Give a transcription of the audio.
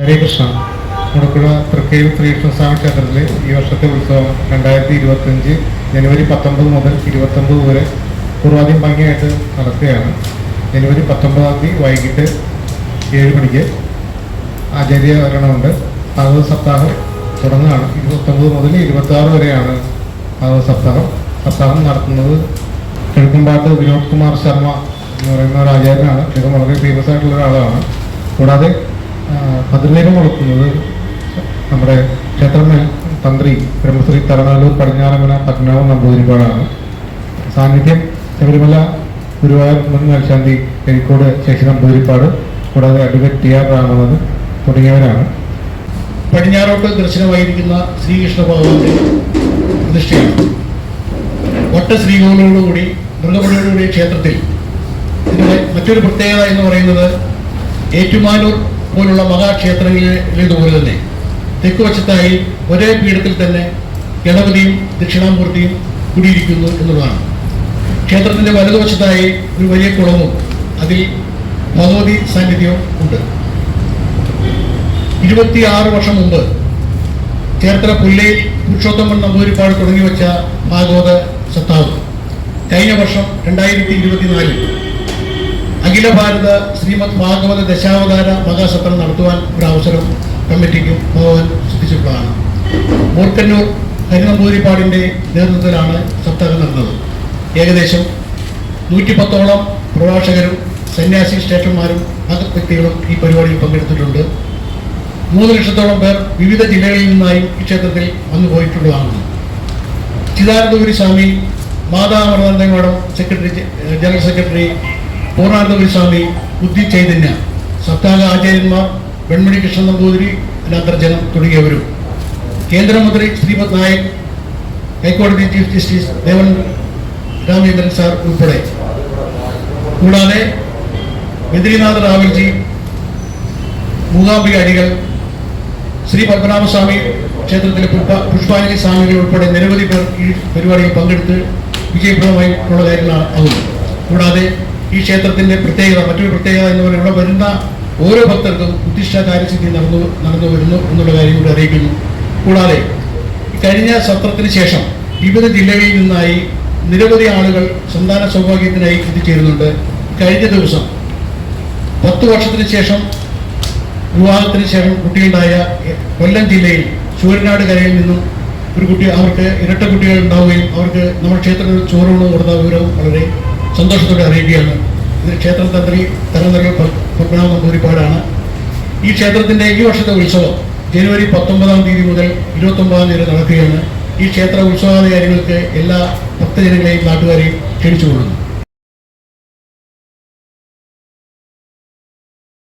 ഹരേ കൃഷ്ണ മുടക്കുഴ തൃക്കയിൽ ശ്രീകൃഷ്ണസ്വാമി ക്ഷേത്രത്തിലെ ഈ വർഷത്തെ ഉത്സവം രണ്ടായിരത്തി ഇരുപത്തഞ്ച് ജനുവരി പത്തൊമ്പത് മുതൽ ഇരുപത്തൊമ്പത് വരെ പൂർവാദ്യം ഭംഗിയായിട്ട് നടക്കുകയാണ്. ജനുവരി പത്തൊമ്പതാം തീയതി വൈകിട്ട് ഏഴ് മണിക്ക് ആചാര്യ വരണമുണ്ട് ഭാഗവത സപ്താഹം തുടങ്ങുകയാണ്. ഇരുപത്തൊമ്പത് മുതൽ ഇരുപത്തി ആറ് വരെയാണ് ഭാഗവത സപ്താഹം. സപ്താഹം നടത്തുന്നത് കിഴക്കുംപാട്ട് വിനോദ് കുമാർ ശർമ്മ എന്ന് പറയുന്ന ഒരു ആചാര്യനാണ്. അദ്ദേഹം വളരെ ഫേമസ് ആയിട്ടുള്ള ഒരാളാണ്. കൂടാതെ ആ, കൊടുക്കുന്നത് നമ്മുടെ ക്ഷേത്രമേൽ തന്ത്രി ബ്രഹ്മശ്രീ തരണാലൂർ പടിഞ്ഞാറമന പത്മനാഭം നമ്പൂതിരിപ്പാടാണ്. സാന്നിധ്യം ശബരിമല ഗുരുവായൂർ മുൻ മേൽശാന്തി കരിക്കോട് ശശി നമ്പൂതിരിപ്പാട് കൂടാതെ അഡ്വക്കേറ്റ് ടി ആർ രാമനാഥൻ തുടങ്ങിയവരാണ്. പടിഞ്ഞാറോട്ട് ദർശനമായിരിക്കുന്ന ശ്രീകൃഷ്ണ ഭഗവാന്റെ പ്രതിഷ്ഠയാണ്. ഒട്ട ശ്രീകോവിലോടുകൂടി മൃഗപടിയോടുകൂടിയ ക്ഷേത്രത്തിൽ ഇതിന്റെ മറ്റൊരു പ്രത്യേകത എന്ന് പറയുന്നത് ഏറ്റുമാനൂർ പോലുള്ള മഹാക്ഷേത്രങ്ങളിലേതുപോലെ തന്നെ. തെക്കുവശത്തായി ഒരേ പീഠത്തിൽ തന്നെ ഗണപതിയും ദക്ഷിണാമൂർത്തിയും കുടിയിരിക്കുന്നു എന്നുള്ളതാണ്. ക്ഷേത്രത്തിന്റെ വലതുവശത്തായി ഒരു വലിയ കുളവും അതിൽ ഭഗവതി സാന്നിധ്യവും ഉണ്ട്. ഇരുപത്തിയാറ് വർഷം മുമ്പ് ചേർത്തല പുല്ലയിൽ പുരുഷോത്തമൻ നമ്പൂരിപ്പാട് തുടങ്ങി വെച്ച ഭാഗവത സത്താവ്. കഴിഞ്ഞ വർഷം രണ്ടായിരത്തി ഇരുപത്തിനാലിൽ അഖില ഭാരത ശ്രീമദ് ഭാഗവത ദശാവതാര മഹാസത്രം നടത്തുവാൻ ഒരു അവസരം കമ്മിറ്റിക്കും ഭഗവാൻ സിദ്ധിച്ചിട്ടുള്ളതാണ് മൂർക്കന്നൂർ ഹരിനമ്പൂതിരിപ്പാടിന്റെ നേതൃത്വത്തിലാണ് സപ്താഹം നടന്നത്. ഏകദേശം നൂറ്റിപ്പത്തോളം പ്രഭാഷകരും സന്യാസി ശ്രേഷ്ഠന്മാരും ഭഗത് വ്യക്തികളും ഈ പരിപാടിയിൽ പങ്കെടുത്തിട്ടുണ്ട്. മൂന്ന് ലക്ഷത്തോളം പേർ വിവിധ ജില്ലകളിൽ നിന്നായി ഈ ക്ഷേത്രത്തിൽ വന്നു പോയിട്ടുള്ളതാണ്. Chidanandapuri Swami Mata Amritananda madam secretary general secretary Poornanandapuri Swami Buddhi Chaitanya സപ്താഹ ആചാര്യന്മാർ വെൺമണി കൃഷ്ണ നമ്പൂതിരി അനന്തർജനം തുടങ്ങിയവരും. കേന്ദ്രമന്ത്രി ശ്രീപത് നായക് ഹൈക്കോടതി chief justice Devan Ramachandran sir ഉൾപ്പെടെ. കൂടാതെ ബദ്രിനാഥ് റാവൽജി മൂകാംബിക അടികൾ ശ്രീ പത്മനാഭസ്വാമി ക്ഷേത്രത്തിലെ പുഷ്പ പുഷ്പാഞ്ജലി സ്വാമികൾ ഉൾപ്പെടെ നിരവധി പേർ ഈ പരിപാടിയിൽ പങ്കെടുത്ത് വിജയപ്രദമായിട്ടുള്ള കാര്യങ്ങളാണ് ആകുന്നത് കൂടാതെ ഈ ക്ഷേത്രത്തിന്റെ പ്രത്യേകത മറ്റൊരു പ്രത്യേകത എന്ന് പറയുന്നത് ഇവിടെ വരുന്ന ഓരോ ഭക്തർക്കും ഉദ്ദിഷ്ട കാര്യസിദ്ധി നടന്നു നടന്നു വരുന്നു എന്നുള്ള കാര്യം കൂടി അറിയിക്കുന്നു. കൂടാതെ കഴിഞ്ഞ സത്രത്തിന് ശേഷം വിവിധ ജില്ലകളിൽ നിന്നായി നിരവധി ആളുകൾ സന്താന സൗഭാഗ്യത്തിനായി എത്തിച്ചേരുന്നുണ്ട്. കഴിഞ്ഞ ദിവസം പത്ത് വർഷത്തിന് ശേഷം വിവാഹത്തിന് ശേഷം കുട്ടിയുണ്ടായ കൊല്ലം ജില്ലയിൽ ചൂരനാട് കരയിൽ നിന്നും ഒരു കുട്ടി അവർക്ക് ഇരട്ട കുട്ടികൾ ഉണ്ടാവുകയും അവർക്ക് നമ്മുടെ ക്ഷേത്രത്തിൽ ചോറൂണ് കൊടുത്ത വിവരവും വളരെ സന്തോഷത്തോടെ അറിയിക്കുകയാണ് ഇത് ക്ഷേത്ര തന്ത്രി പത്മനാഭ നമ്പൂതിരിപ്പാടാണ് ഈ ക്ഷേത്രത്തിന്റെ ഈ വർഷത്തെ ഉത്സവം ജനുവരി പത്തൊമ്പതാം തീയതി മുതൽ ഇരുപത്തൊമ്പതാം തീയതി നടക്കുകയാണ്. ഈ ക്ഷേത്ര ഉത്സവാധികാരികൾക്ക് എല്ലാ ഭക്തജനങ്ങളെയും നാട്ടുകാരെയും ക്ഷണിച്ചുകൊള്ളുന്നു.